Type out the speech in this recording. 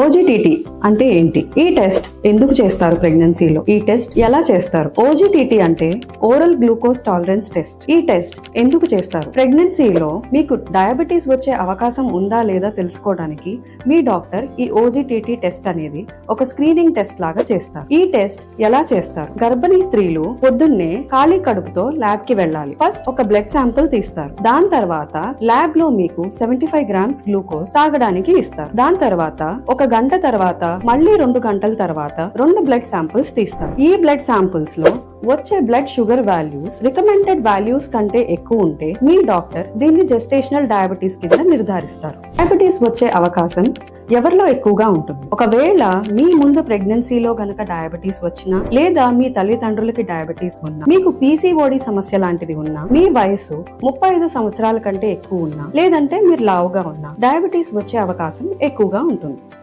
ఓజిటిటి అంటే ఏంటి? ఈ టెస్ట్ ఎందుకు చేస్తారు ప్రెగ్నెన్సీలో? ఈ టెస్ట్ ఎలా చేస్తారు? ఓజిటిటి అంటే ఓరల్ గ్లూకోజ్ టాలరెన్స్ టెస్ట్. ఈ టెస్ట్ ఎందుకు చేస్తారు? ప్రెగ్నెన్సీలో మీకు డయాబెటీస్ వచ్చే అవకాశం ఉందా లేదా తెలుసుకోవడానికి మీ డాక్టర్ ఈ ఓజిటిటి టెస్ట్ అనేది ఒక స్క్రీనింగ్ టెస్ట్ లాగా చేస్తారు. ఈ టెస్ట్ ఎలా చేస్తారు? గర్భిణీ స్త్రీలు పొద్దున్నే ఖాళీ కడుపుతో ల్యాబ్కి వెళ్ళాలి. ఫస్ట్ ఒక బ్లడ్ శాంపుల్ తీస్తారు. దాని తర్వాత ల్యాబ్లో మీకు సెవెంటీ ఫైవ్ గ్రామ్స్ గ్లూకోజ్ తాగడానికి ఇస్తారు. దాని తర్వాత ఒక గంట తర్వాత మళ్ళీ రెండు గంటల తర్వాత రెండు బ్లడ్ శాంపుల్స్ తీస్తారు. ఈ బ్లడ్ శాంపుల్స్లో వచ్చే blood sugar values recommended values కంటే ఎక్కువ ఉంటే మీ డాక్టర్ దీన్ని జెస్టేషనల్ డయాబెటీస్ కింద నిర్ధారిస్తారు. డయాబెటీస్ వచ్చే అవకాశం ఎవరిలో ఎక్కువగా ఉంటుంది? ఒకవేళ మీ ముందు ప్రెగ్నెన్సీలో గనక డయాబెటీస్ వచ్చినా లేదా మీ తల్లిదండ్రులకి డయాబెటీస్ ఉన్నా మీకు పీసీఓడి సమస్య లాంటిది ఉన్నా మీ వయసు ముప్పై ఐదు సంవత్సరాల కంటే ఎక్కువ ఉన్నా లేదంటే మీరు లావుగా ఉన్నా డయాబెటీస్ వచ్చే అవకాశం ఎక్కువగా ఉంటుంది.